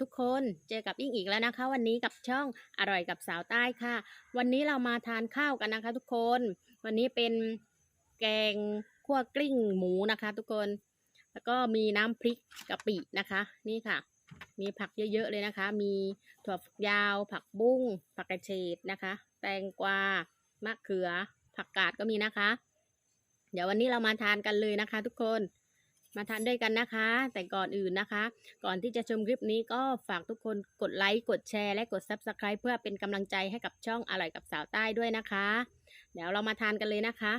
ทุกคนเจอกับอิงอีกแล้วนะคะ วันนี้กับช่องอร่อยกับสาวใต้ค่ะ วันนี้เรามาทานข้าวกันนะคะ ทุกคน วันนี้เป็นแกงคั่วกลิ้งหมูนะคะ ทุกคน แล้วก็มีน้ำพริกกะปินะคะ นี่ค่ะ มีผักเยอะๆเลยนะคะ มีถั่วฝักยาว ผักบุ้งผักกระเฉดนะคะ แตงกวามะเขือ ผักกาดก็มีนะคะ เดี๋ยววันนี้เรามาทานกันเลยนะคะ ทุกคน มาทานด้วยกันนะคะ แต่ก่อนอื่นนะคะ ก่อนที่จะชมคลิปนี้ก็ฝากทุกคนกดไลค์กดแชร์และกด Subscribe เพื่อเป็นกำลังใจให้กับช่องอร่อยกับสาวใต้ด้วยนะคะ เดี๋ยวเรามาทานกันเลยนะคะ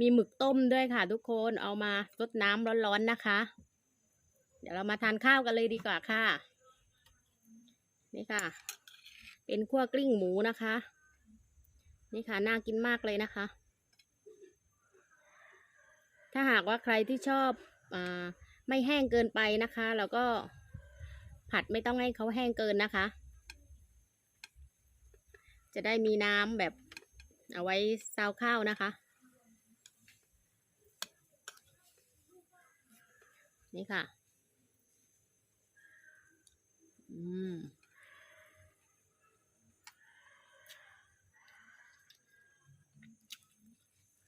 มีหมึกต้มด้วยค่ะ ทุกคนเอามาซดน้ำร้อนๆนะคะ เดี๋ยวเรามาทานข้าวกันเลยดีกว่าค่ะ นี่ค่ะ เป็นคั่วกลิ้งหมูนะคะ นี่ค่ะน่ากินมากเลยนะคะถ้าหากว่าใครที่ชอบ ไม่แห้งเกินไปนะคะ แล้วก็ผัดไม่ต้องให้เขาแห้งเกินนะคะ จะได้มีน้ำแบบเอาไว้ซาวข้าวนะคะ นี่ค่ะ อืม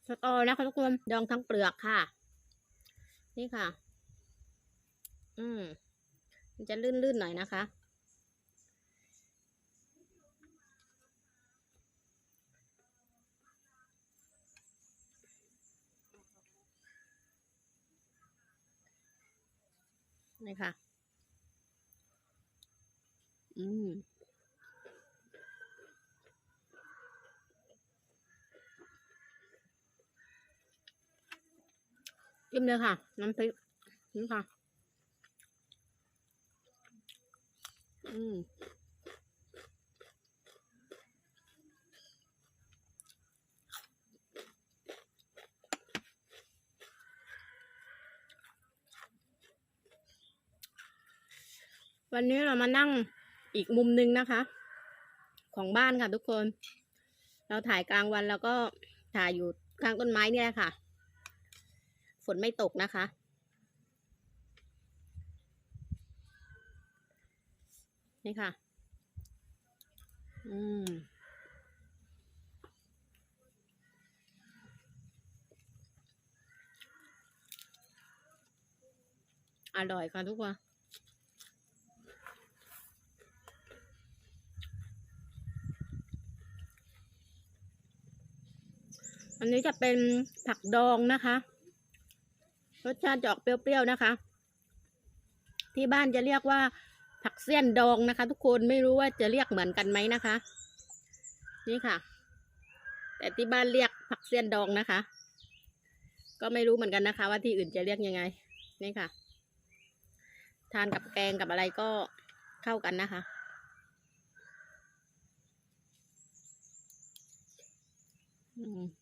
สตอนะคะทุกคนดองทั้งเปลือกค่ะ นี่ค่ะ อืม มันจะลื่นๆหน่อยนะคะ นี่ค่ะ อืม จิ้มเลยค่ะ น้ำพริกนี่ค่ะ อืมวันนี้เรามานั่งอีกมุมหนึงนะคะ ของบ้านค่ะทุกคน เราถ่ายกลางวันแล้วก็ถ่ายอยู่ข้างต้นไม้เนี่ยแหละค่ะ ฝนไม่ตกนะคะ นี่ค่ะ อืมอร่อยค่ะทุกคนอันนี้จะเป็นผักดองนะคะ รสชาติจะออกเปรี้ยวๆนะคะ ที่บ้านจะเรียกว่า ผักเสี้ยนดองนะคะ ทุกคนไม่รู้ว่าจะเรียกเหมือนกันไหมนะคะ นี่ค่ะ แต่ที่บ้านเรียกผักเสี้ยนดองนะคะ ก็ไม่รู้เหมือนกันนะคะ ว่าที่อื่นจะเรียกยังไง นี่ค่ะ ทานกับแกงกับอะไรก็เข้ากันนะคะอืม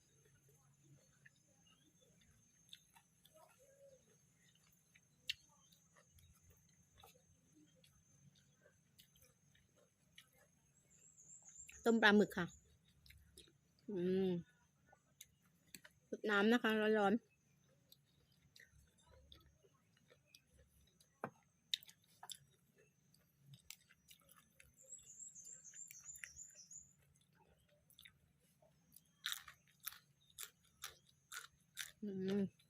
ต้มปลาหมึกค่ะ อืมซดน้ำนะคะ ร้อนๆ อืม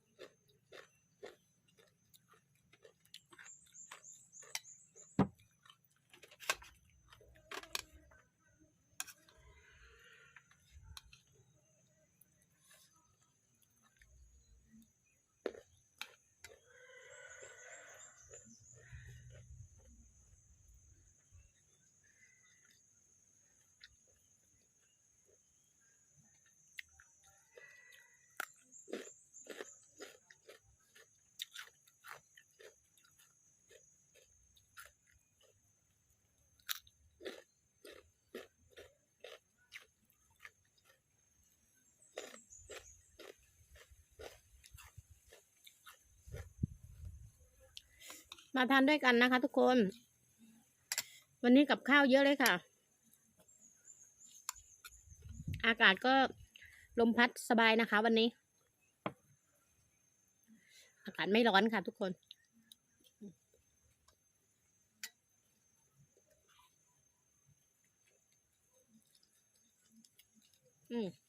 มาทานด้วยกันนะคะ ทุกคน วันนี้กับข้าวเยอะเลยค่ะ อากาศก็ลมพัดสบายนะคะ วันนี้ อากาศไม่ร้อนค่ะ ทุกคนอืม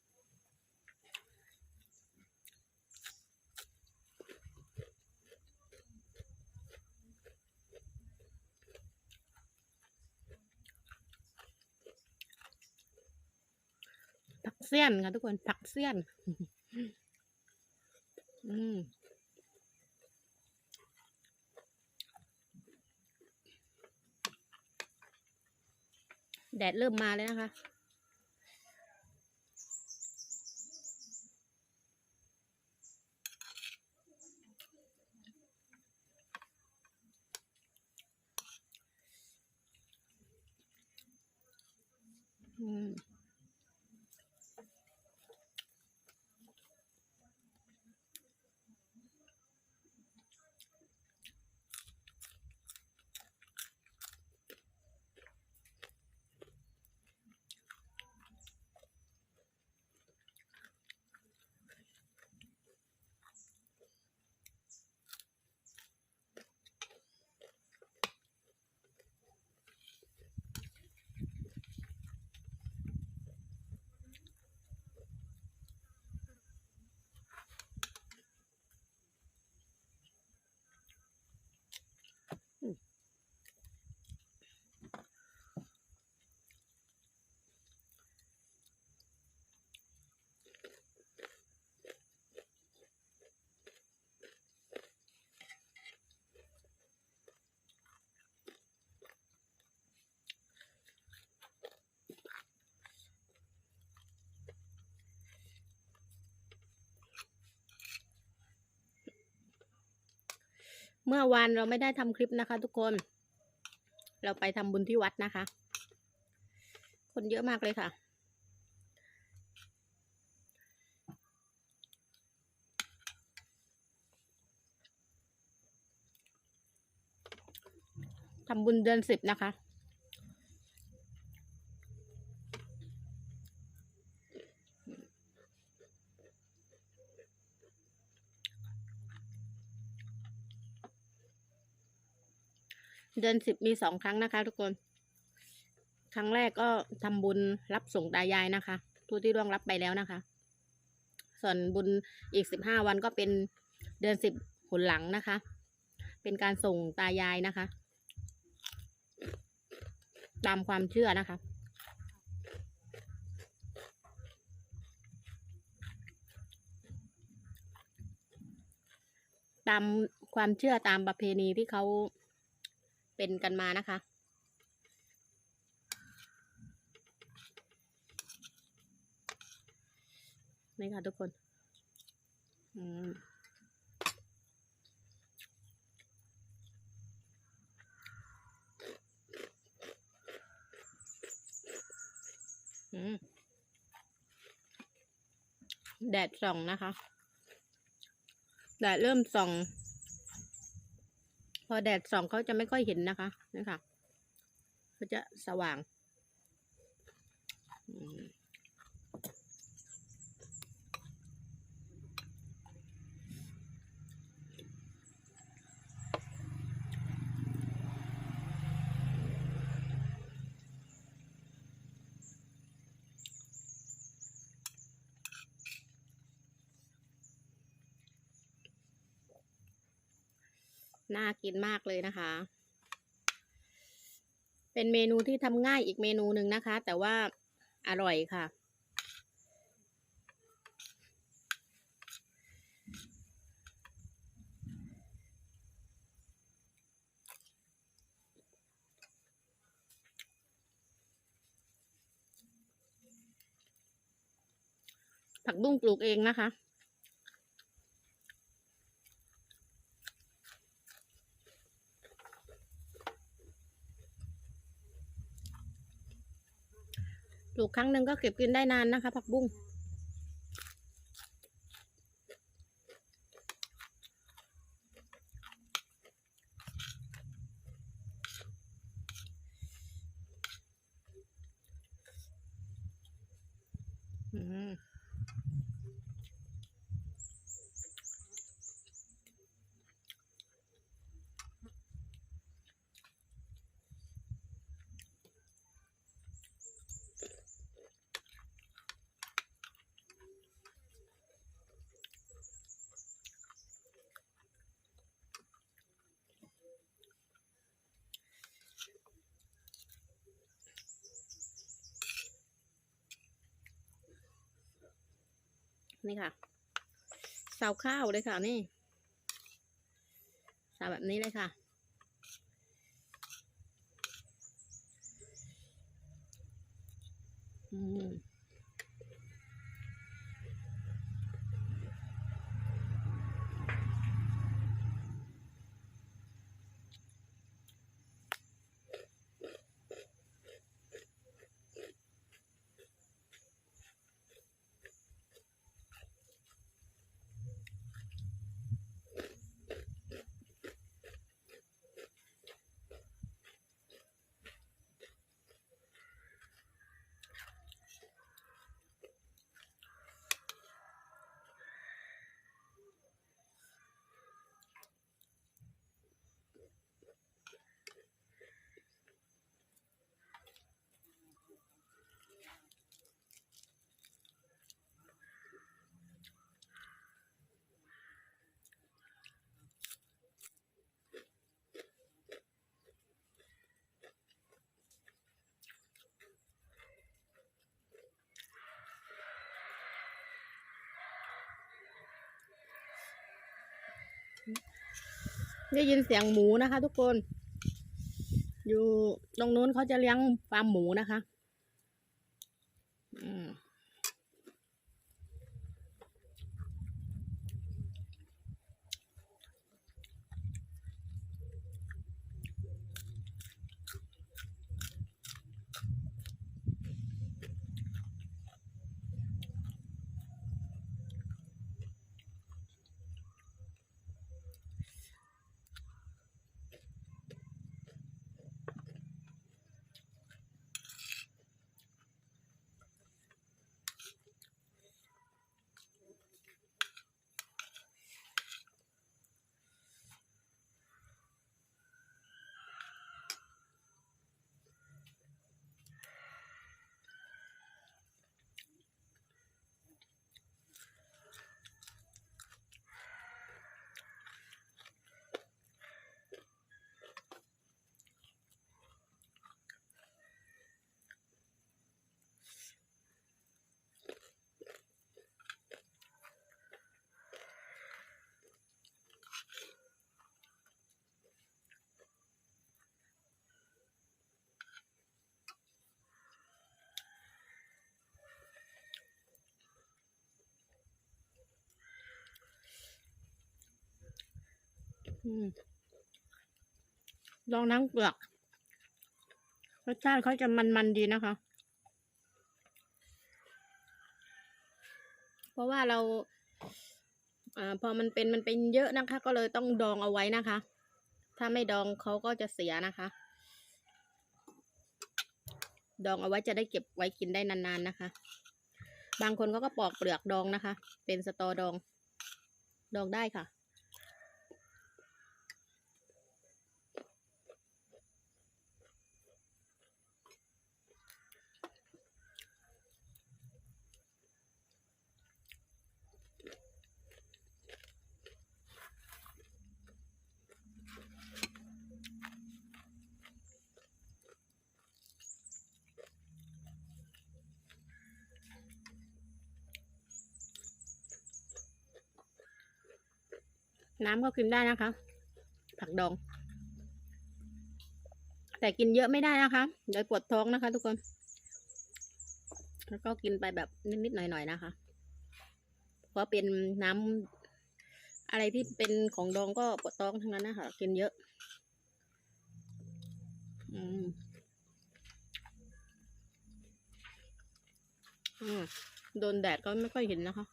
เสี้ยนค่ะทุกคนผักเสี้ยน อืมแดดเริ่มมาแล้วนะคะ อืม เมื่อวานเราไม่ได้ทำคลิปนะคะ ทุกคน เราไปทำบุญที่วัดนะคะ คนเยอะมากเลยค่ะทำบุญเดือนสิบนะคะ เดือนสิบมีสองครั้งนะคะ ทุกคน ครั้งแรกก็ทำบุญรับส่งตายายนะคะผู้ที่ร่วงรับไปแล้วนะคะ ส่วนบุญอีกสิบห้าวันก็เป็นเดือนสิบหนหลังนะคะ เป็นการส่งตายายนะคะ ตามความเชื่อนะคะ ตามความเชื่อตามประเพณีที่เขา เป็นกันมานะคะ นี่ค่ะทุกคน อืมแดดส่องนะคะ แดดเริ่มส่อง พอแดดส่องเขาจะไม่ค่อยเห็นนะคะนี่ค่ะเขาจะสว่าง น่ากินมากเลยนะคะ เป็นเมนูที่ทำง่ายอีกเมนูหนึ่งนะคะ แต่ว่าอร่อยค่ะ ผักบุ้งปลูกเองนะคะ ครั้งหนึ่งก็เก็บกินได้นานนะคะ ผักบุ้ง นี่ค่ะเสาข้าวเลยค่ะนี่เสาแบบนี้เลยค่ะอืม ได้ยินเสียงหมูนะคะ ทุกคน อยู่ตรงนู้นเขาจะเลี้ยงฟาร์มหมูนะคะ ลองนั่งเปลือก รสชาติเขาจะมันๆดีนะคะ เพราะว่าเราอาพอมันเป็นมันเป็นเยอะนะคะ ก็เลยต้องดองเอาไว้นะคะ ถ้าไม่ดองเขาก็จะเสียนะคะ ดองเอาไว้จะได้เก็บไว้กินได้นานๆนะคะ บางคนเขาก็ปอกเปลือกดองนะคะ เป็นสตอดอง ดองได้ค่ะ น้ำก็กินได้นะคะ ผักดอง แต่กินเยอะไม่ได้นะคะเดี๋ยวปวดท้องนะคะ ทุกคน แล้วก็กินไปแบบนิดๆหน่อยๆนะคะ เพราะเป็นน้ำอะไรที่เป็นของดองก็ปวดท้องทั้งนั้นนะคะกินเยอะ อืมอืมโดนแดดก็ไม่ค่อยเห็นนะคะ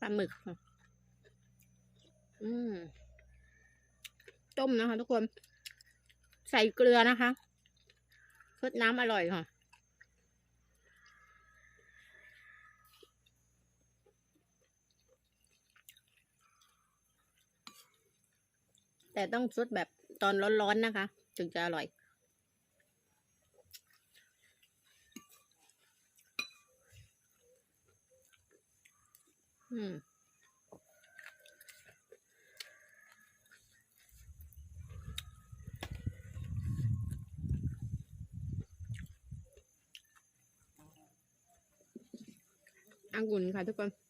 ปลาหมึก อืม ต้มนะคะทุกคน ใส่เกลือนะคะรสน้ำอร่อยค่ะ แต่ต้องซดแบบตอนร้อนๆนะคะ ถึงจะอร่อย อืมองุ่นค่ะทุกคน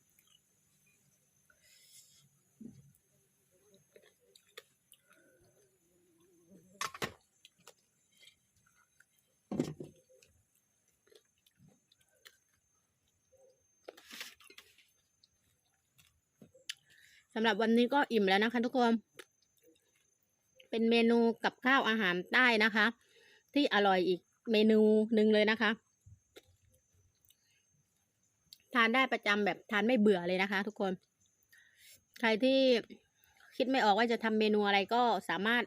ำหรับวันนี้ก็อิ่มแล้วนะคะ ทุกคน เป็นเมนูกับข้าวอาหารใต้นะคะ ที่อร่อยอีกเมนูหนึ่งเลยนะคะ ทานได้ประจำแบบทานไม่เบื่อเลยนะคะ ทุกคน ใครที่คิดไม่ออกว่าจะทำเมนูอะไรก็สามารถ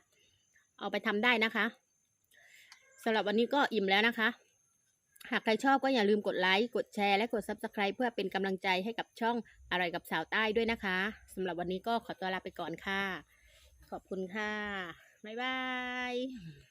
เอาไปทำได้นะคะสำหรับวันนี้ก็อิ่มแล้วนะคะากใครชอบก็อย่าลืมกดไลค์ กดแชร์ และกด Subscribe เพื่อเป็นกำลังใจให้กับช่องอร่อยกับสาวใต้ด้วยนะคะสำหรับวันนี้ก็ขอตัวลาไปก่อนค่ะ ขอบคุณค่ะ บ๊ายบาย